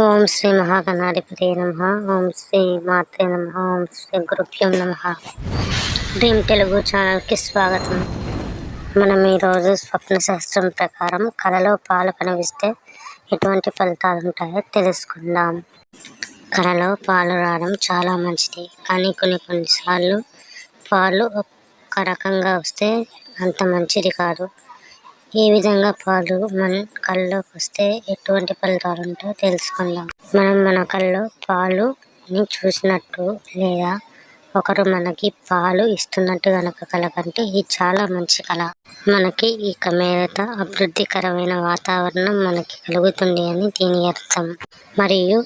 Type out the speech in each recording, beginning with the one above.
ఓం శ్రీ మహాగణాధిపతి నమ. ఓం శ్రీ మాతే నమ. ఓం శ్రీ గురుభ్యం నమ. డ్రీమ్ తెలుగు ఛానల్కి స్వాగతం. మనం ఈరోజు స్వప్న శాస్త్రం ప్రకారం కళలో పాలు కనిపిస్తే ఎటువంటి ఫలితాలు ఉంటాయో తెలుసుకుందాం. కళలో పాలు రావడం చాలా మంచిది. కానీ కొన్ని కొన్నిసార్లు పాలు ఒక రకంగా వస్తే అంత మంచిది కాదు. ఏ విధంగా పాలు మన కళ్ళలోకి వస్తే ఎటువంటి ఫలితాలు ఉంటాయో తెలుసుకుందాం. మనం మన కళ్ళలో పాలుని చూసినట్టు లేదా ఒకరు మనకి పాలు ఇస్తున్నట్టు కనుక కళ కంటే ఇది చాలా మంచి కళ. మనకి ఇక మీదట అభివృద్ధికరమైన వాతావరణం మనకి కలుగుతుంది అని దీని అర్థం. మరియు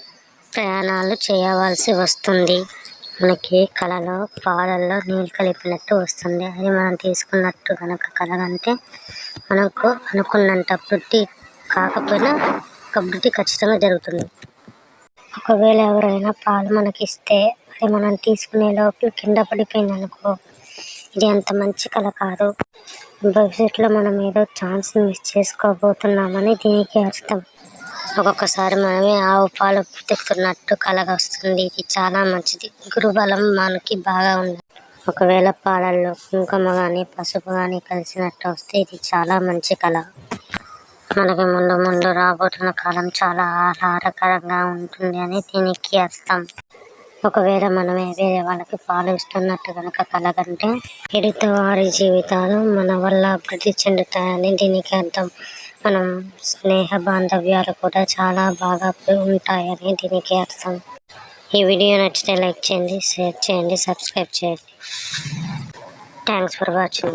ప్రయాణాలు చేయవలసి వస్తుంది. మనకి కళలో పాలల్లో నీళ్ళు కలిపినట్టు వస్తుంది. అది మనం తీసుకున్నట్టు కనుక కలగంటే మనకు అనుకున్నంత అభివృద్ధి కాకపోయినా ఒక అభివృద్ధి ఖచ్చితంగా జరుగుతుంది. ఒకవేళ ఎవరైనా పాలు మనకి ఇస్తే అది మనం తీసుకునే లోపల కింద పడిపోయింది అనుకో ఇది అంత మంచి కళ కాదు. భవిష్యత్తులో మనం ఏదో ఛాన్స్ మిస్ చేసుకోబోతున్నామని దీనికి అర్థం. ఒక్కొక్కసారి మనమే ఆవు పాలు బ్రతుకుతున్నట్టు కలగ వస్తుంది ఇది చాలా మంచిది. గురుబలం మనకి బాగా ఉంది ఒకవేళ పాలల్లో కుంకుమ కానీ పసుపు కానీ కలిసినట్టు వస్తే ఇది చాలా మంచి కళ. మనకి ముందు ముందు రాబోతున్న కాలం చాలా ఆహ్లాదకరంగా ఉంటుంది అని దీనికి అర్థం. ఒకవేళ మనమే వేరే వాళ్ళకి పాలు ఇస్తున్నట్టు కనుక కలగంటే ఎదుటి వారి జీవితాలు మన వల్ల అభివృద్ధి చెందుతాయని దీనికి అర్థం. మనం స్నేహ బాంధవ్యాలు కూడా చాలా బాగా ఉంటాయని దీనికి అర్థం. ఈ వీడియో నచ్చితే లైక్ చేయండి షేర్ చేయండి సబ్స్క్రైబ్ చేయండి. Thanks for watching